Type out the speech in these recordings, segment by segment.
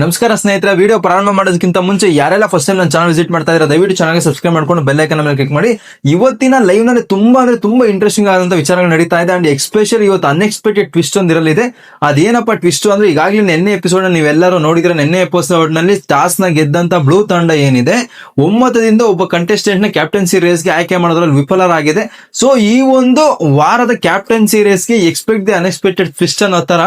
ನಮಸ್ಕಾರ ಸ್ನೇಹಿತರೆ ವಿಡಿಯೋ ಪ್ರಾರಂಭ ಮಾಡೋದಕ್ಕಿಂತ ಮುಂಚೆ ಯಾರೆಲ್ಲ ಫಸ್ಟ್ ಟೈಮ್ ನನ್ನ ಚಾನಲ್ ವಿಸಿಟ್ ಮಾಡ್ತಾ ಇದ್ರೆ ದಯವಿಟ್ಟು ಚೆನ್ನಾಗಿ ಸಬ್ಸ್ಕ್ರೈಬ್ ಮಾಡ್ಕೊಂಡು ಬೆಲ್ ಐಕನ್ ಮೇಲೆ ಕ್ಲಿಕ್ ಮಾಡಿ. ಇವತ್ತಿನ ಲೈವ್ನಲ್ಲಿ ತುಂಬಾ ಅಂದ್ರೆ ತುಂಬಾ ಇಂಟ್ರೆಸ್ಟಿಂಗ್ ಆದಂತ ವಿಚಾರಗಳು ನಡೀತಾ ಇದೆ ಅಂಡ್ ಎಸ್ಪೆಷಲಿ ಇವತ್ತು ಅನ್ಎಕ್ಸ್ಪೆಕ್ಟೆಡ್ ಟ್ವಿಸ್ಟ್ ಒಂದಿರಲಿದೆ ಅದೇನಪ್ಪ ಟ್ವಿಸ್ಟ್ ಅಂದ್ರೆ ಈಗಾಗಲೇ ನಿನ್ನೆ ಎಪಿಸೋಡ್ ನೀವೆಲ್ಲರೂ ನೋಡಿದ್ರೆ ನಿನ್ನೆ ಎಪಿಸೋಡ್ನಲ್ಲಿ ಟಾಸ್ನ ಗೆದ್ದಂತ ಬ್ಲೂ ತಂಡ ಏನಿದೆ ಒಮ್ಮತದಿಂದ ಒಬ್ಬ ಕಂಟೆಸ್ಟೆಂಟ್ನ ಕ್ಯಾಪ್ಟನ್ಸಿ ರೇಸ್ಗೆ ಆಯ್ಕೆ ಮಾಡೋದ್ರಲ್ಲಿ ವಿಫಲರಾಗಿದೆ. ಸೊ ಈ ಒಂದು ವಾರದ ಕ್ಯಾಪ್ಟನ್ಸಿ ರೇಸ್ಗೆ ಎಕ್ಸ್ಪೆಕ್ಟ್ ದಿ ಅನ್ಎಕ್ಸ್ಪೆಕ್ಟೆಡ್ ಟ್ವಿಸ್ಟ್ ಅನ್ನೋ ತರ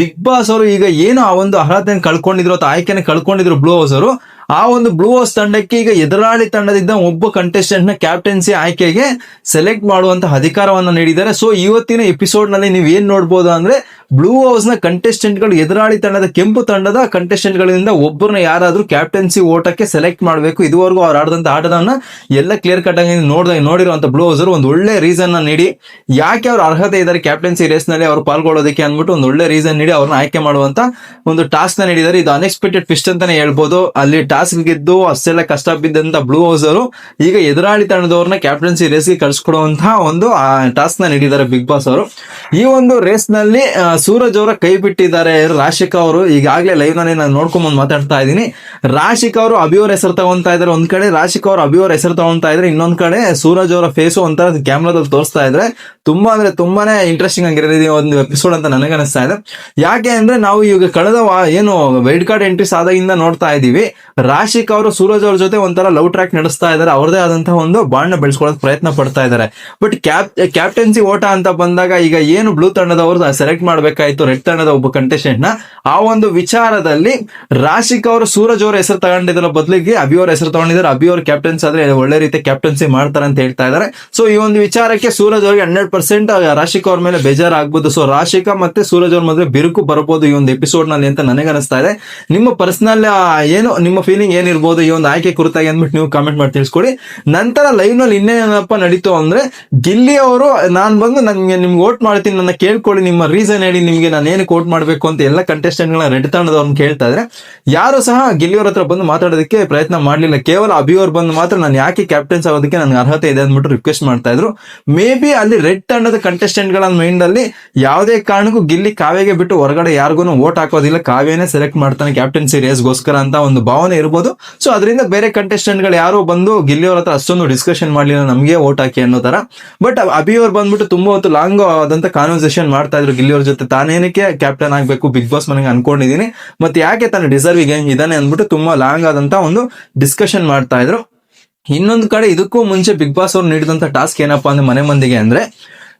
ಬಿಗ್ ಬಾಸ್ ಅವರು ಈಗ ಏನು ಆ ಒಂದು ಅರ್ಹತೆಯನ್ನು ಕಳ್ಕೊಂಡಿದ್ರು ಅಥವಾ ಆಯ್ಕೆನ ಕಳ್ಕೊಂಡಿದ್ರು ಬ್ಲೂ ಹೌಸ್ ಅವರು ಆ ಒಂದು ಬ್ಲೂ ಹೌಸ್ ತಂಡಕ್ಕೆ ಈಗ ಎದುರಾಳಿ ತಂಡದಿಂದ ಒಬ್ಬ ಕಂಟೆಸ್ಟೆಂಟ್ನ ಕ್ಯಾಪ್ಟನ್ಸಿ ಆಯ್ಕೆಗೆ ಸೆಲೆಕ್ಟ್ ಮಾಡುವಂತ ಅಧಿಕಾರವನ್ನು ನೀಡಿದ್ದಾರೆ. ಸೊ ಇವತ್ತಿನ ಎಪಿಸೋಡ್ನಲ್ಲಿ ನೀವು ಏನ್ ನೋಡ್ಬೋದು ಅಂದ್ರೆ ಬ್ಲೂ ಹೌಸ್ನ ಕಂಟೆಸ್ಟೆಂಟ್ಗಳು ಎದುರಾಳಿ ತಂಡದ ಕೆಂಪು ತಂಡದ ಕಂಟೆಸ್ಟೆಂಟ್ ಗಳಿಂದ ಒಬ್ಬರನ್ನ ಯಾರಾದ್ರೂ ಕ್ಯಾಪ್ಟನ್ಸಿ ಓಟಕ್ಕೆ ಸೆಲೆಕ್ಟ್ ಮಾಡಬೇಕು. ಇದುವರೆಗೂ ಅವ್ರು ಆಡದಂತ ಆಟದನ್ನ ಎಲ್ಲ ಕ್ಲಿಯರ್ ಕಟ್ ಆಗಿ ನೋಡ್ದ ನೋಡಿರುವಂತ ಬ್ಲೂ ಹೌಸ್ ಒಂದು ಒಳ್ಳೆ ರೀಸನ್ನ ನೀಡಿ, ಯಾಕೆ ಅವ್ರ ಅರ್ಹತೆ ಇದ್ದಾರೆ ಕ್ಯಾಪ್ಟನ್ಸಿ ರೇಸ್ನಲ್ಲಿ ಅವ್ರು ಪಾಲ್ಗೊಳ್ಳೋದಕ್ಕೆ ಅಂದ್ಬಿಟ್ಟು ಒಂದು ಒಳ್ಳೆ ರೀಸನ್ ನೀಡಿ ಅವ್ರನ್ನ ಆಯ್ಕೆ ಮಾಡುವಂತ ಒಂದು ಟಾಸ್ಕ್ನ ನೀಡಿದ್ದಾರೆ. ಇದು ಅನ್ಎಕ್ಸ್ಪೆಕ್ಟೆಡ್ ಫಿಸ್ಟ್ ಅಂತಾನೆ ಹೇಳ್ಬೋದು. ಅಲ್ಲಿ ಟಾಸ್ಕ್ ಗೆದ್ದು ಅಷ್ಟೆಲ್ಲ ಕಷ್ಟ ಬಿದ್ದಂತ ಬ್ಲೂ ಹೌಸ್ ಅವರು ಈಗ ಎದುರಾಳಿ ತಂಡದವ್ರನ್ನ ಕ್ಯಾಪ್ಟನ್ಸಿ ರೇಸ್ಗೆ ಕಳ್ಸಿಕೊಡುವಂತಹ ಒಂದು ಟಾಸ್ಕ್ನ ನೀಡಿದ್ದಾರೆ ಬಿಗ್ ಬಾಸ್ ಅವರು. ಈ ಒಂದು ರೇಸ್ನಲ್ಲಿ ಸೂರಜ್ ಅವರ ಕೈ ಬಿಟ್ಟಿದ್ದಾರೆ ರಾಶಿಕಾ ಅವರು. ಈಗಾಗಲೇ ಲೈವ್ನಲ್ಲಿ ನಾನು ನೋಡ್ಕೊಂಡ್ ಮಾತಾಡ್ತಾ ಇದ್ದೀನಿ. ರಾಶಿಕಾ ಅವರು ಅಭಿಯವರ ಹೆಸರು ತಗೊಂತಾ ಇದ್ದಾರೆ. ಒಂದ್ ಕಡೆ ರಾಶಿಕಾ ಅವರು ಅಭಿಯವರ ಹೆಸರು ತಗೊಂತಾ ಇದ್ರೆ, ಇನ್ನೊಂದ್ ಕಡೆ ಸೂರಜ್ ಅವರ ಫೇಸು ಒಂಥರ ಕ್ಯಾಮ್ರಾದಲ್ಲಿ ತೋರಿಸ್ತಾ ಇದ್ರೆ ತುಂಬಾ ಅಂದ್ರೆ ತುಂಬಾನೇ ಇಂಟ್ರೆಸ್ಟಿಂಗ್ ಆಗಿರೋದು ಒಂದು ಎಪಿಸೋಡ್ ಅಂತ ನನಗೆ ಅನಿಸ್ತಾ ಇದೆ. ಯಾಕೆ ಅಂದ್ರೆ ನಾವು ಈಗ ಕಳೆದ ಏನು ವೈಲ್ಡ್ ಕಾರ್ಡ್ ಎಂಟ್ರೀಸ್ ಆದಾಗಿಂದ ನೋಡ್ತಾ ಇದೀವಿ. ರಾಶಿಕ್ ಅವರು ಸೂರಜ್ ಅವ್ರ ಜೊತೆ ಒಂಥರ ಲವ್ ಟ್ರ್ಯಾಕ್ ನಡೆಸ್ತಾ ಇದ್ದಾರೆ ಅವ್ರದೇ ಆದಂತಹ ಒಂದು ಬಾಂಡ್ನ ಪ್ರಯತ್ನ ಪಡ್ತಾ ಇದ್ದಾರೆ ಬಟ್ ಕ್ಯಾಪ್ ಕ್ಯಾಪ್ಟನ್ಸಿ ಓಟ ಅಂತ ಬಂದಾಗ ಈಗ ಏನು ಬ್ಲೂ ತಂಡದವರು ಸೆಲೆಕ್ಟ್ ಮಾಡ್ಬೇಕಾಯ್ತು ರೆಡ್ ತಂಡದ ಒಬ್ಬ ಕಂಟೆಸ್ಟೆಂಟ್ನ? ಆ ಒಂದು ವಿಚಾರದಲ್ಲಿ ರಾಶಿಕ್ ಅವರು ಸೂರಜ್ ಅವರ ಹೆಸರು ತಗೊಂಡಿದ್ರ ಬದಲಿಗೆ ಅಭಿ ಅವ್ರ ಹೆಸರು ತಗೊಂಡಿದ್ದಾರೆ. ಅಭಿ ಅವ್ರ ಕ್ಯಾಪ್ಟನ್ಸ್ ಆದ್ರೆ ಒಳ್ಳೆ ರೀತಿ ಕ್ಯಾಪ್ಟನ್ಸಿ ಮಾಡ್ತಾರೆ ಅಂತ ಹೇಳ್ತಾ ಇದ್ದಾರೆ ಸೊ ಈ ಒಂದು ವಿಚಾರಕ್ಕೆ ಸೂರಜ್ ಅವ್ರಿಗೆ ಹಂಡ್ರೆಡ್ ಪರ್ಸೆಂಟ್ ರಾಶಿಕ್ ಅವ್ರ ಮೇಲೆ ಬೇಜಾರಾಗ್ಬೋದು. ಸೊ ರಾಶಿಕ ಮತ್ತೆ ಸೂರಜ್ ಅವ್ರ ಮಧ್ಯೆ ಬಿರುಕು ಬರಬಹುದು ಈ ಒಂದು ಎಪಿಸೋಡ್ನಲ್ಲಿ ಅಂತ ನನಗೆ ಅನಿಸ್ತಾ ಇದೆ. ನಿಮ್ಮ ಪರ್ಸನಲ್ ಏನು, ನಿಮ್ಮ ಫೀಲಿಂಗ್ ಏನಿರ್ಬೋದು, ಈ ಒಂದು ಆಯ್ಕೆ ಕುರಿತಾಗಿ ಅಂದ್ಬಿಟ್ಟು ನೀವು ಕಾಮೆಂಟ್ ಮಾಡಿ ತಿಳಿಸ್ಕೊಡಿ. ನಂತರ ಲೈವ್ನಲ್ಲಿ ಇನ್ನೇನಪ್ಪ ನಡೀತು ಅಂದ್ರೆ, ಗಿಲ್ಲಿ ಅವರು, ನಾನ್ ಬಂದು ನನ್ಗೆ ನಿಮ್ಗೆ ವೋಟ್ ಮಾಡ್ತೀನಿ, ನನ್ನ ಕೇಳ್ಕೊಳ್ಳಿ, ನಿಮ್ಮ ರೀಸನ್ ಹೇಳಿ, ನಿಮ್ಗೆ ನಾನು ಏನಕ್ಕೆ ಓಟ್ ಮಾಡಬೇಕು ಅಂತ ಎಲ್ಲ ಕಂಟೆಸ್ಟೆಂಟ್ಗಳ ರೆಡ್ ತಂಡದವ್ರನ್ನ ಕೇಳ್ತಾ ಇದ್ರೆ, ಯಾರು ಸಹ ಗಿಲ್ಲಿ ಅವ್ರ ಹತ್ರ ಬಂದು ಮಾತಾಡೋದಕ್ಕೆ ಪ್ರಯತ್ನ ಮಾಡ್ಲಿಲ್ಲ. ಕೇವಲ ಅಭಿ ಅವ್ರು ಬಂದು ಮಾತ್ರ ನಾನು ಯಾಕೆ ಕ್ಯಾಪ್ಟನ್ಸ್ ಆಗೋದಕ್ಕೆ ನನಗೆ ಅರ್ಹತೆ ಇದೆ ಅಂದ್ಬಿಟ್ಟು ರಿಕ್ವೆಸ್ಟ್ ಮಾಡ್ತಾ ಇದ್ರು. ಮೇ ಬಿ ಅಲ್ಲಿ ರೆಡ್ ತಂಡದ ಕಂಟೆಸ್ಟೆಂಟ್ಗಳ ಮೈಂಡ್ ಅಲ್ಲಿ ಯಾವುದೇ ಕಾರಣಕ್ಕೂ ಗಿಲ್ಲಿ ಕಾವ್ಯಗೆ ಬಿಟ್ಟು ಹೊರಗಡೆ ಯಾರಿಗೂ ವೋಟ್ ಹಾಕೋದಿಲ್ಲ. ಕಾವ್ಯನೇ ಸೆಲೆಕ್ಟ್ ಮಾಡ್ತಾನೆ ಕ್ಯಾಪ್ಟನ್ಸಿ ರೇಸ್ಗೋಸ್ಕರ ಅಂತ ಒಂದು ಭಾವನೆ ಇರ್ಬೋದು ಸೊ ಅದರಿಂದ ಬೇರೆ ಕಂಟೆಸ್ಟೆಂಟ್ಗಳು ಯಾರು ಬಂದು ಗಿಲ್ಲಿ ಅವ್ರ ಹತ್ರ ಅಷ್ಟೊಂದು ಡಿಸ್ಕಷನ್ ಮಾಡಲಿಲ್ಲ, ನಮಗೆ ವೋಟ್ ಹಾಕಿ ಅನ್ನೋ ತರ ಬಟ್ ಅಭಿ ಅವ್ರು ಬಂದ್ಬಿಟ್ಟು ತುಂಬಾ ಹೊತ್ತು ಲಾಂಗ್ ಆದಂತ ಕಾನ್ವರ್ಸೇಷನ್ ಮಾಡ್ತಾ ಇದ್ರು ಗಿಲ್ಲಿಯವ್ರ ಜೊತೆ. ತಾನೇನಕ್ಕೆ ಕ್ಯಾಪ್ಟನ್ ಆಗ್ಬೇಕು ಬಿಗ್ ಬಾಸ್ ಮನೆಗೆ ಅನ್ಕೊಂಡಿದೀನಿ. ಮತ್ತೆ ಯಾಕೆ ತಾನು ಡಿಸರ್ವಿಂಗ್ ಇದಾನೆ ಅಂದ್ಬಿಟ್ಟು ತುಂಬಾ ಲಾಂಗ್ ಆದಂತ ಒಂದು ಡಿಸ್ಕಷನ್ ಮಾಡ್ತಾ ಇದ್ರು. ಇನ್ನೊಂದು ಕಡೆ ಇದಕ್ಕೂ ಮುಂಚೆ ಬಿಗ್ ಬಾಸ್ ಅವ್ರು ನೀಡಿದಂತ ಟಾಸ್ಕ್ ಏನಪ್ಪಾ ಅಂದ್ರೆ ಮನೆ ಮಂದಿಗೆ ಅಂದ್ರೆ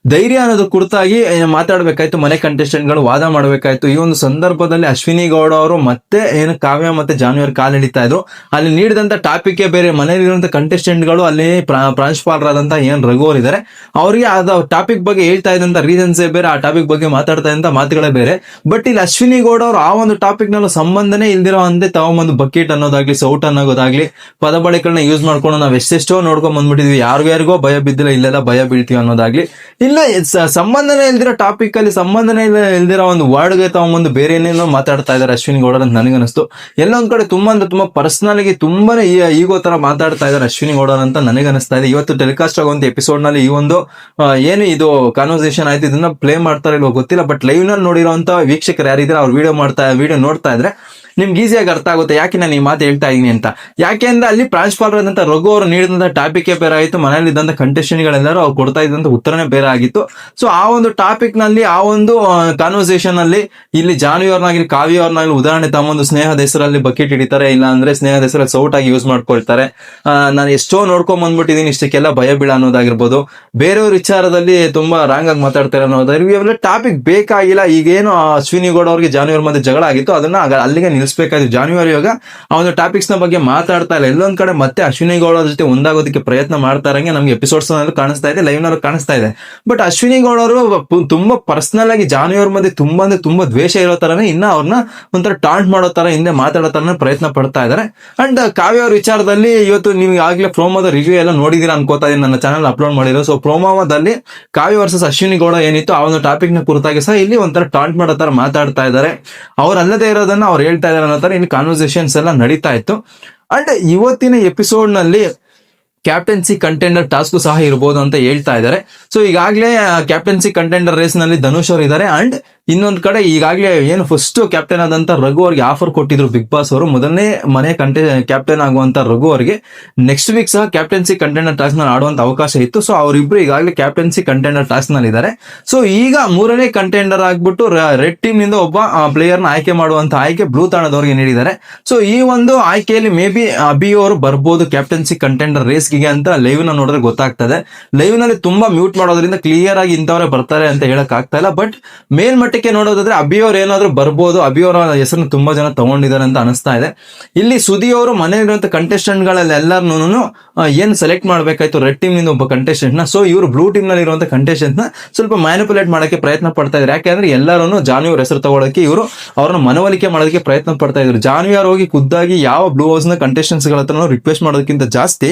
ಧೈರ್ಯ ಅನ್ನೋದು ಕುರಿತಾಗಿ ಮಾತಾಡ್ಬೇಕಾಯ್ತು, ಮನೆ ಕಂಟೆಸ್ಟೆಂಟ್ಗಳು ಗಳು ವಾದ ಮಾಡಬೇಕಾಯ್ತು. ಈ ಒಂದು ಸಂದರ್ಭದಲ್ಲಿ ಅಶ್ವಿನಿ ಗೌಡ ಅವರು ಮತ್ತೆ ಏನು ಕಾವ್ಯ ಮತ್ತೆ ಜಾನ್ವರ್ ಕಾಲ್ ಹಿಡಿತಾ ಇದ್ರು. ಅಲ್ಲಿ ನೀಡಿದಂತ ಟಾಪಿಕ್ ಬೇರೆ ಮನೆಯಲ್ಲಿರುವಂತ ಕಂಟೆಸ್ಟೆಂಟ್ಗಳು ಗಳು ಅಲ್ಲಿ ಪ್ರಾ- ಪ್ರಾಂಶುಪಾಲರಾದಂತ ಏನ್ ರಘು ಇದಾರೆ. ಅವರಿಗೆ ಅದ ಟಾಪಿಕ್ ಬಗ್ಗೆ ಹೇಳ್ತಾ ಇದ್ದಂತ ರೀಸನ್ಸ್ ಬೇರೆ, ಆ ಟಾಪಿಕ್ ಬಗ್ಗೆ ಮಾತಾಡ್ತಾ ಇದ್ದಂತ ಮಾತುಗಳೇ ಬೇರೆ. ಬಟ್ ಇಲ್ಲಿ ಅಶ್ವಿನಿ ಗೌಡ ಅವರು ಆ ಒಂದು ಟಾಪಿಕ್ ನಲ್ಲೂ ಸಂಬಂಧನೇ ಇಲ್ದಿರೋ ಅಂತೆ ತಗೊಂಬಂದು ಬಕೆಟ್ ಅನ್ನೋದಾಗ್ಲಿ ಸೌಟ್ ಅನ್ನೋದಾಗ್ಲಿ, ಪದ ಬಳಕೆಗಳನ್ನ ಯೂಸ್ ಮಾಡ್ಕೊಂಡು ನಾವ್ ಎಷ್ಟೆಷ್ಟೋ ನೋಡ್ಕೊಂಡ್ ಬಂದ್ಬಿಟ್ಟಿದ್ವಿ. ಯಾರಿಗ್ಯಾರಿಗೋ ಭಯ ಬಿದ್ದಿಲ್ಲ, ಇಲ್ಲೆಲ್ಲ ಭಯ ಬೀಳ್ತೀವಿ ಅನ್ನೋದಾಗ್ಲಿ. ಇಲ್ಲ ಸ- ಸಂಬಂಧನೇ ಇಲ್ದಿರೋ ಟಾಪಿಕ್ ಅಲ್ಲಿ ಸಂಬಂಧನೇ ಇಲ್ದಿರೋ ಒಂದು ವರ್ಡ್ಗೆ ತಗೊಂಬಂದು ಬೇರೆ ಏನೇನೋ ಮಾತಾಡ್ತಾ ಇದ್ದಾರೆ ಅಶ್ವಿನಿ ಗೌಡರ್ ಅಂತ ನನಗನ್ನಿಸ್ತು. ಎಲ್ಲೊಂದ್ ಕಡೆ ತುಂಬಾ ಅಂದ್ರೆ ತುಂಬಾ ಪರ್ಸನಲ್ ಆಗಿ ತುಂಬಾನೇ ಈಗೋ ತರ ಮಾತಾಡ್ತಾ ಇದ್ದಾರೆ ಅಶ್ವಿನಿ ಗೌಡರ್ ಅಂತ ನನಗನ್ನಿಸ್ತಾ ಇದೆ. ಇವತ್ತು ಟೆಲಿಕಾಸ್ಟ್ ಆಗುವಂತ ಎಪಿಸೋಡ್ನಲ್ಲಿ ಈ ಒಂದು ಏನು ಇದು ಕಾನ್ವರ್ಸೇಷನ್ ಆಯ್ತು, ಇದನ್ನ ಪ್ಲೇ ಮಾಡ್ತಾರೆ ಇಲ್ವೋ ಗೊತ್ತಿಲ್ಲ ಬಟ್ ಲೈವ್ನಲ್ಲಿ ನೋಡಿರೋಂತ ವೀಕ್ಷಕರು ಯಾರಿದ್ರೆ ಅವ್ರು ವಿಡಿಯೋ ಮಾಡ್ತಾ ವಿಡಿಯೋ ನೋಡ್ತಾ ಇದ್ರೆ ನಿಮ್ಗೆ ಈಸಿಯಾಗಿ ಅರ್ಥ ಆಗುತ್ತೆ. ಯಾಕೆ ನಾನು ಈ ಮಾತು ಹೇಳ್ತಾ ಇದೀನಿ ಅಂತ? ಯಾಕೆ ಅಂದ್ರೆ ಅಲ್ಲಿ ಪ್ರಾಂಶುಪಾಲರಾದಂಥ ರಘು ಅವರು ನೀಡಿದಂತ ಟಾಪಿಕ್ ಬೇರೆ ಆಯಿತು ಮನೆಯಲ್ಲಿ ಇದ್ದಂತ contestant ಗಳೆಲ್ಲರೂ ಅವ್ರು ಕೊಡ್ತಾ ಇದ್ದಂತ ಉತ್ತರನೇ ಬೇರೆ ಆಗಿತ್ತು. ಸೊ ಆ ಒಂದು ಟಾಪಿಕ್ನಲ್ಲಿ, ಆ ಒಂದು ಕಾನ್ವರ್ಸೇಷನ್ ಅಲ್ಲಿ ಇಲ್ಲಿ ಜಾನ್ವಿ ಅವ್ರನ್ನಾಗಲಿ, ಕಾವ್ಯ ಉದಾಹರಣೆ ತಮ್ಮೊಂದು ಸ್ನೇಹದ ಹೆಸರಲ್ಲಿ ಬಕೆಟ್ ಹಿಡಿತಾರೆ. ಇಲ್ಲ ಅಂದ್ರೆ ಸ್ನೇಹದ ಹೆಸರಲ್ಲಿ ಸೌಟ್ ಆಗಿ ಯೂಸ್ ಮಾಡ್ಕೊಳ್ತಾರೆ. ನಾನು ಎಷ್ಟೋ ನೋಡ್ಕೊಂಡ್ ಬಂದ್ಬಿಟ್ಟಿದೀನಿ. ಇಷ್ಟಕ್ಕೆಲ್ಲ ಭಯ ಬೀಳ ಅನ್ನೋದಾಗಿರ್ಬೋದು. ಬೇರೆಯವ್ರ ವಿಚಾರದಲ್ಲಿ ತುಂಬಾ ರಾಂಗ್ ಆಗಿ ಮಾತಾಡ್ತಾರೆ ಅನ್ನೋದಾಗಿ ಇವೆಲ್ಲ ಟಾಪಿಕ್ ಬೇಕಾಗಿಲ್ಲ. ಈಗೇನು ಅಶ್ವಿನಿ ಗೌಡ ಅವ್ರಿಗೆ ಜಾನ್ವಿ ಮಧ್ಯೆ ಜಗಳ ಆಗಿತ್ತು. ಅದನ್ನ ಅಲ್ಲಿಗೆ ಅಲ್ಲಿಗೆ ನಿಲ್ಲಿಸಬೇಕಾಯ್ತು ಜಾನುವಾರಿ ಇವಾಗ ಆ ಒಂದು ಟಾಪಿಕ್ಸ್ನ ಬಗ್ಗೆ ಮಾತಾಡ್ತಾ ಇಲ್ಲ. ಎಲ್ಲೊಂದ್ ಕಡೆ ಮತ್ತೆ ಅಶ್ವಿನಿ ಗೌಡ ಜೊತೆ ಒಂದಾಗೋದಕ್ಕೆ ಪ್ರಯತ್ನ ಮಾಡ್ತಾ ಇರಂಗೆ ನಮ್ಗೆ ಎಪಿಸೋಡ್ಸ್ನಲ್ಲಿ ಕಾಣಿಸ್ತಾ ಇದೆ ಲೈವ್ನಲ್ಲಿ ಕಾಣಿಸ್ತಾ ಇದೆ. ಬಟ್ ಅಶ್ವಿನಿ ಗೌಡ ಅವರು ತುಂಬಾ ಪರ್ಸನಲ್ ಆಗಿ ಜಾನ್ವಿ ಅವ್ರ ಮಧ್ಯೆ ತುಂಬಾ ಅಂದ್ರೆ ತುಂಬಾ ದ್ವೇಷ ಇರೋ ತರನೇ ಇನ್ನ ಅವ್ರನ್ನ ಒಂಥರ ಟಾಂಟ್ ಮಾಡೋ ತರ ಹಿಂದೆ ಮಾತಾಡೋ ತರನೇ ಪ್ರಯತ್ನ ಪಡ್ತಾ ಇದ್ದಾರೆ ಅಂಡ್ ಕಾವ್ಯ ಅವ್ರ ವಿಚಾರದಲ್ಲಿ ಇವತ್ತು ನೀವು ಆಗ್ಲೇ ಪ್ರೋಮೋದ ರಿವ್ಯೂ ಎಲ್ಲ ನೋಡಿದೀರಾ ಅನ್ಕೋತಾ ಇದೀನಿ. ನನ್ನ ಚಾನಲ್ ಅಪ್ಲೋಡ್ ಮಾಡಿರೋ ಸೊ ಪ್ರೋಮೋದಲ್ಲಿ ಕಾವ್ಯ ವರ್ಸಸ್ ಅಶ್ವಿನಿ ಗೌಡ ಏನಿತ್ತು, ಆ ಒಂದು ಟಾಪಿಕ್ನ ಕುರಿತಾಗಿ ಸಹ ಇಲ್ಲಿ ಒಂಥರ ಟಾಂಟ್ ಮಾಡೋ ತರ ಮಾತಾಡ್ತಾ ಇದ್ದಾರೆ ಅವ್ರು ಇರೋದನ್ನ ಅವ್ರು ಹೇಳ್ತಾ ಇದಾರೆ ಅನ್ನೋ ತರ ಇನ್ನು ಕಾನ್ವರ್ಸೇಷನ್ಸ್ ಎಲ್ಲ ನಡೀತಾ ಇತ್ತು. ಅಂಡ್ ಇವತ್ತಿನ ಎಪಿಸೋಡ್ನಲ್ಲಿ ಕ್ಯಾಪ್ಟನ್ಸಿ ಕಂಟೆಂಡರ್ ಟಾಸ್ಕ್ ಸಹ ಇರಬಹುದು ಅಂತ ಹೇಳ್ತಾ ಇದ್ದಾರೆ. ಸೊ ಈಗಾಗಲೇ ಕ್ಯಾಪ್ಟನ್ಸಿ ಕಂಟೆಂಡರ್ ರೇಸ್ನಲ್ಲಿ ಧನುಷ್ ಅವರು ಇದ್ದಾರೆ. ಅಂಡ್ ಇನ್ನೊಂದ್ ಕಡೆ ಈಗಾಗಲೇ ಏನು ಫಸ್ಟ್ ಕ್ಯಾಪ್ಟನ್ ಆದಂತ ರಘು ಅವ್ರಿಗೆ ಆಫರ್ ಕೊಟ್ಟಿದ್ರು ಬಿಗ್ ಬಾಸ್ ಅವರು. ಮೊದಲನೇ ಮನೆ ಕಂಟೆ ಕ್ಯಾಪ್ಟನ್ ಆಗುವಂತ ರಘು ಅವರಿಗೆ ನೆಕ್ಸ್ಟ್ ವೀಕ್ ಸಹ ಕ್ಯಾಪ್ಟನ್ಸಿ ಕಂಟೆಂಡರ್ ಟಾಸ್ನಲ್ಲಿ ಆಡುವಂತ ಅವಕಾಶ ಇತ್ತು. ಸೊ ಅವರಿಬ್ರು ಈಗಾಗಲೇ ಕ್ಯಾಪ್ಟನ್ಸಿ ಕಂಟೆಂಡರ್ ಟಾಸ್ನಲ್ಲಿ ಇದ್ದಾರೆ. ಸೊ ಈಗ ಮೂರನೇ ಕಂಟೆಂಡರ್ ಆಗ್ಬಿಟ್ಟು ರೆಡ್ ಟೀಮ್ನಿಂದ ಒಬ್ಬ ಪ್ಲೇಯರ್ನ ಆಯ್ಕೆ ಮಾಡುವಂತ ಆಯ್ಕೆ ಬ್ಲೂ ತಾಣದವರಿಗೆ ನೀಡಿದ್ದಾರೆ. ಸೊ ಈ ಒಂದು ಆಯ್ಕೆಯಲ್ಲಿ ಮೇ ಬಿ ಅಭಿ ಅವರು ಬರ್ಬೋದು ಕ್ಯಾಪ್ಟನ್ಸಿ ಕಂಟೆಂಡರ್ ರೇಸ್ಗೆ ಅಂತ ಲೈವ್ನ ನೋಡಿದ್ರೆ ಗೊತ್ತಾಗ್ತದೆ. ಲೈವ್ನಲ್ಲಿ ತುಂಬಾ ಮ್ಯೂಟ್ ಮಾಡೋದ್ರಿಂದ ಕ್ಲಿಯರ್ ಆಗಿ ಇಂಥವ್ರೆ ಬರ್ತಾರೆ ಅಂತ ಹೇಳಕ್ ಆಗ್ತಾ ಇಲ್ಲ. ಬಟ್ ಮೇಲ್ಮಟ್ಟಕ್ಕೆ ನೋಡೋದಾದ್ರೆ ಅಭಿ ಅವ್ರು ಏನಾದ್ರು ಬರ್ಬೋದು, ಅಭಿ ಅವರ ಹೆಸರನ್ನು ತುಂಬಾ ಜನ ತಗೊಂಡಿದ್ದಾರೆ ಅಂತ ಅನಿಸ್ತಾ ಇದೆ. ಇಲ್ಲಿ ಸುದಿ ಅವರು ಮನೆಯಲ್ಲಿರುವಂತ ಕಂಟೆಸ್ಟೆಂಟ್ಗಳಲ್ಲಿ ಎಲ್ಲಾರು ಏನ್ ಸೆಲೆಕ್ಟ್ ಮಾಡ್ಬೇಕಾಯ್ತು? ರೆಡ್ ಟೀಮ್ನಿಂದ ಒಬ್ಬ ಕಂಟೆಸ್ಟೆಂಟ್ನ. ಸೊ ಇವರು ಬ್ಲೂ ಟೀಮ್ನಲ್ಲಿ ಇರುವಂತ ಕಂಟೆಸ್ಟೆಂಟ್ನ ಸ್ವಲ್ಪ ಮ್ಯಾನಿಪುಲೇಟ್ ಮಾಡೋಕೆ ಪ್ರಯತ್ನ ಪಡ್ತಾ ಇದ್ದಾರೆ. ಯಾಕೆಂದ್ರೆ ಎಲ್ಲರೂ ಜಾನ್ವಿ ಅವ್ರ ಹೆಸರು ತಗೊಳಕ್ಕೆ ಇವರು ಅವ್ರನ್ನ ಮನವೊಲಿಕೆ ಮಾಡೋದಕ್ಕೆ ಪ್ರಯತ್ನ ಪಡ್ತಾ ಇದ್ರು. ಜಾನ್ವಿ ಅವ್ರು ಹೋಗಿ ಖುದ್ದಾಗಿ ಯಾವ ಬ್ಲೂ ಹೌಸ್ನ ಕಂಟೆಸ್ಟೆಂಟ್ಸ್ಗಳ ಹತ್ರ ರಿಕ್ವೆಸ್ಟ್ ಮಾಡೋದಕ್ಕಿಂತ ಜಾಸ್ತಿ,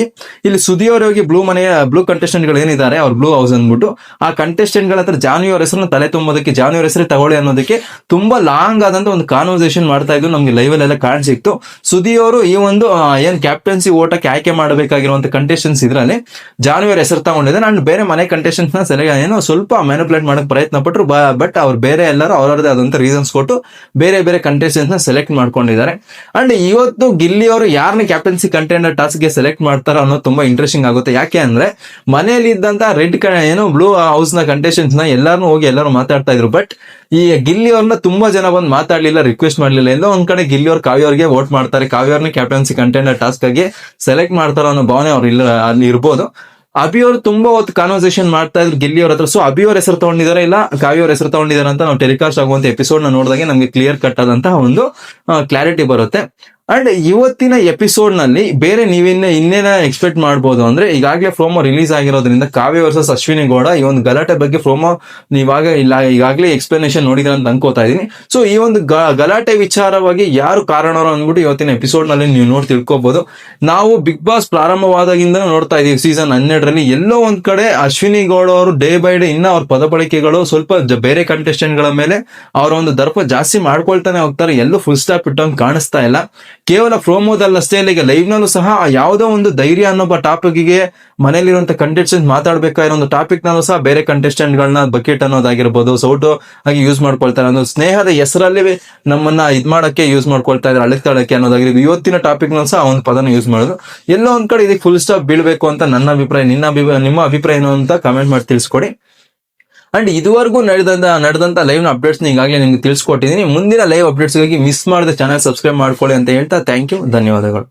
ಇಲ್ಲಿ ಸುದಿ ಅವರು ಹೋಗಿ ಬ್ಲೂ ಮನೆಯ ಬ್ಲೂ ಕಂಟೆಸ್ಟೆಂಟ್ಗಳು ಏನಿದ್ದಾರೆ, ಅವ್ರ ಬ್ಲೂ ಹೌಸ್ ಅಂದ್ಬಿಟ್ಟು, ಆ ಕಂಟೆಸ್ಟೆಂಟ್ಗಳ ಹತ್ರ ಜಾನ್ವಿ ಅವ್ರ ಹೆಸರನ್ನ ತಲೆ ತುಂಬೋದಕ್ಕೆ ಜಾನ್ವಿ ಅವ್ರ ಹೆಸರು ತಗೊಳ್ಳಿ ಅನ್ನೋದಕ್ಕೆ ತುಂಬಾ ಲಾಂಗ್ ಆದಂತ ಒಂದು ಕಾನ್ವರ್ಸೇಷನ್ ಮಾಡ್ತಾ ಇದ್ದು ನಮ್ಗೆ ಲೈವ್ ಅಲ್ಲೆಲ್ಲ ಕಾಣ್ ಸಿಕ್ತು ಸುದಿ ಅವರು ಈ ಒಂದು ಏನ್ ಕ್ಯಾಪ್ಟನ್ಸಿ ಓಟಕ್ಕೆ ಆಯ್ಕೆ ಮಾಡಬೇಕಾಗಿರುವಂತ ಕಂಟೆಸ್ಟೆನ್ಸ್ ಇದ್ರಲ್ಲಿ, ಜಾನ್ವಿ ಅವ್ರ ಹೆಸರು ತಗೊಂಡಿದೆ ನಾನು ಬೇರೆ ಮನೆ ಕಂಟೆಸ್ಟೆನ್ಸ್ನ ಏನೋ ಸ್ವಲ್ಪ ಮ್ಯಾನಿಪುಲೇಟ್ ಮಾಡಕ್ ಪ್ರಯತ್ನ ಪಟ್ಟರು ಬಟ್ ಅವ್ರು ಬೇರೆ ಎಲ್ಲರೂ ಅವರದೇ ಆದಂತ ರೀಸನ್ಸ್ ಕೊಟ್ಟು ಬೇರೆ ಬೇರೆ ಕಂಟೆಸ್ಟೆನ್ಸ್ನ ಸೆಲೆಕ್ಟ್ ಮಾಡ್ಕೊಂಡಿದ್ದಾರೆ. ಅಂಡ್ ಇವತ್ತು ಗಿಲ್ಲಿ ಅವರು ಯಾರನ್ನ ಕ್ಯಾಪ್ಟನ್ಸಿ ಕಂಟೆಂಡರ್ ಟಾಸ್ಕ್ಗೆ ಸೆಲೆಕ್ಟ್ ಮಾಡ್ತಾರೋ ಅನ್ನೋದು ತುಂಬಾ ಇಂಟ್ರೆಸ್ಟಿಂಗ್ ಆಗುತ್ತೆ. ಯಾಕೆ ಅಂದ್ರೆ ಮನೆಯಲ್ಲಿ ಇದ್ದಂತ ರೆಡ್ ಏನು ಬ್ಲೂ ಹೌಸ್ನ ಕಂಟೆಸ್ಟೆನ್ಸ್ನ ಎಲ್ಲಾರು ಹೋಗಿ ಎಲ್ಲರೂ ಮಾತಾಡ್ತಾ ಇದ್ರು. ಬಟ್ ಈ ಗಿಲ್ಲಿ ಅವ್ರನ್ನ ತುಂಬಾ ಜನ ಬಂದು ಮಾತಾಡ್ಲಿಲ್ಲ ರಿಕ್ವೆಸ್ಟ್ ಮಾಡ್ಲಿಲ್ಲ. ಎಲ್ಲೋ ಒಂದ್ ಕಡೆ ಗಿಲ್ಲಿ ಕಾವ್ಯವ್ರಿಗೆ ವೋಟ್ ಮಾಡ್ತಾರೆ. ಕಾವ್ಯವ್ರನ್ನ ಕ್ಯಾಪ್ಟನ್ಸಿ ಕಂಟೆಂಡರ್ ಟಾಸ್ಕ್ ಆಗಿ ಸೆಲೆಕ್ಟ್ ಮಾಡ್ತಾರ ಅನ್ನೋ ಭಾವನೆ ಅವ್ರು ಇಲ್ಲ, ಅಲ್ಲಿ ಇರ್ಬೋದು. ಅಭಿ ಅವರು ತುಂಬಾ ಹೊತ್ತು ಕಾನ್ವರ್ಸೇಷನ್ ಮಾಡ್ತಾ ಇದ್ರು ಗಿಲ್ಲಿ ಅವ್ರ ಹತ್ರ. ಸೊ ಅಭಿ ಅವ್ರ ಹೆಸರು ತಗೊಂಡಿದ್ದಾರೆ ಇಲ್ಲ ಕಾವ್ಯ ಅವ್ರ ಹೆಸರು ತಗೊಂಡಿದಾರೆ ಅಂತ ನಾವು ಟೆಲಿಕಾಸ್ಟ್ ಆಗುವಂತ ಎಪಿಸೋಡ್ನ ನೋಡಿದಾಗ ನಮ್ಗೆ ಕ್ಲಿಯರ್ ಕಟ್ ಆದಂತಹ ಒಂದು ಕ್ಲಾರಿಟಿ ಬರುತ್ತೆ. ಅಂಡ್ ಇವತ್ತಿನ ಎಪಿಸೋಡ್ನಲ್ಲಿ ಬೇರೆ ನೀವಿನ್ನ ಇನ್ನೇನ ಎಕ್ಸ್ಪೆಕ್ಟ್ ಮಾಡ್ಬೋದು ಅಂದ್ರೆ ಈಗಾಗಲೇ ಪ್ರೋಮೋ ರಿಲೀಸ್ ಆಗಿರೋದ್ರಿಂದ ಕಾವ್ಯ ವರ್ಸಸ್ ಅಶ್ವಿನಿ ಗೌಡ ಈ ಒಂದು ಗಲಾಟೆ ಬಗ್ಗೆ ಪ್ರೋಮೋ ನೀವಾಗ ಇಲ್ಲ, ಈಗಾಗಲೇ ಎಕ್ಸ್ಪ್ಲನೇಷನ್ ನೋಡಿದ್ರ ಅಂತ ಅನ್ಕೋತಾ ಇದೀನಿ ಸೊ ಈ ಒಂದು ಗಲಾಟೆ ವಿಚಾರವಾಗಿ ಯಾರು ಕಾರಣರು ಅಂದ್ಬಿಟ್ಟು ಇವತ್ತಿನ ಎಪಿಸೋಡ್ನಲ್ಲಿ ನೀವು ನೋಡಿ ತಿಳ್ಕೊಬಹುದು ನಾವು ಬಿಗ್ ಬಾಸ್ ಪ್ರಾರಂಭವಾದಾಗಿಂದ ನೋಡ್ತಾ ಇದೀವಿ ಸೀಸನ್ ಹನ್ನೆರಡರಲ್ಲಿ. ಎಲ್ಲೋ ಒಂದ್ ಕಡೆ ಅಶ್ವಿನಿ ಗೌಡ ಅವರು ಡೇ ಬೈ ಡೇ ಇನ್ನ ಅವ್ರ ಪದ ಬಳಕೆಗಳು ಸ್ವಲ್ಪ ಬೇರೆ ಕಂಟೆಸ್ಟೆಂಟ್ಗಳ ಮೇಲೆ ಅವರ ಒಂದು ದರ್ಪ ಜಾಸ್ತಿ ಮಾಡ್ಕೊಳ್ತಾನೆ ಹೋಗ್ತಾರೆ. ಎಲ್ಲೂ ಫುಲ್ ಸ್ಟಾಪ್ ಇಟ್ಟಂಗ್ ಕಾಣಿಸ್ತಾ ಇಲ್ಲ. ಕೇವಲ ಪ್ರೋಮೋದಲ್ಲಷ್ಟೇ ಇಲ್ಲ ಈಗ ಲೈವ್ ನಲ್ಲೂ ಸಹ ಯಾವುದೋ ಒಂದು ಧೈರ್ಯ ಅನ್ನೋ ಟಾಪಿಕ್ಗೆ ಮನೇಲಿರುವಂತ ಕಂಟೆಸ್ಟೆಂಟ್ ಮಾತಾಡ್ಬೇಕಾಗಿರೋ ಒಂದು ಟಾಪಿಕ್ ನಲ್ಲೂ ಸಹ ಬೇರೆ ಕಂಟೆಸ್ಟೆಂಟ್ ಗಳನ್ನ ಬಕೆಟ್ ಅನ್ನೋದಾಗಿರ್ಬೋದು, ಸೌಟು ಹಾಗೆ ಯೂಸ್ ಮಾಡ್ಕೊಳ್ತಾರೆ ಅನ್ನೋ ಸ್ನೇಹದ ಹೆಸರಲ್ಲಿ ನಮ್ಮನ್ನ ಇದ್ ಮಾಡಕ್ಕೆ ಯೂಸ್ ಮಾಡ್ಕೊಳ್ತಾ ಇದ್ದಾರೆ ಅಳಿತಾಳಕ್ಕೆ ಅನ್ನೋದಾಗಿರ್ಬೋದು. ಇವತ್ತಿನ ಟಾಪಿಕ್ ನಲ್ಲೂ ಸಹ ಒಂದು ಪದನ ಯೂಸ್ ಮಾಡೋದು. ಎಲ್ಲೋ ಒಂದ್ ಕಡೆ ಇದಕ್ಕೆ ಫುಲ್ ಸ್ಟಾಪ್ ಬೀಳ್ಬೇಕು ಅಂತ ನನ್ನ ಅಭಿಪ್ರಾಯ, ನಿನ್ನ ಅಭಿಪ್ರಾಯ, ನಿಮ್ಮ ಅಭಿಪ್ರಾಯ ಏನು ಅಂತ ಕಮೆಂಟ್ ಮಾಡಿ ತಿಳಿಸ್ಕೊಡಿ. ಅಂಡ್ ಇದುವರೆಗೂ ನಡೆದಂತ ನಡೆದಂತ ಲೈವ್ನ ಅಪ್ಡೇಟ್ಸ್ ಈಗಾಗಲೇ ನಿಮ್ಗೆ ತಿಳಿಸ್ಕೊಟ್ಟಿದ್ದೀನಿ ಮುಂದಿನ ಲೈವ್ ಅಪ್ಡೇಟ್ಸ್ಗಾಗಿ ಮಿಸ್ ಮಾಡದೆ ಚಾನಲ್ ಸಬ್ಸ್ಕ್ರೈಬ್ ಮಾಡ್ಕೊಳ್ಳಿ ಅಂತ ಹೇಳ್ತಾ ಥ್ಯಾಂಕ್ ಯು ಧನ್ಯವಾದಗಳು.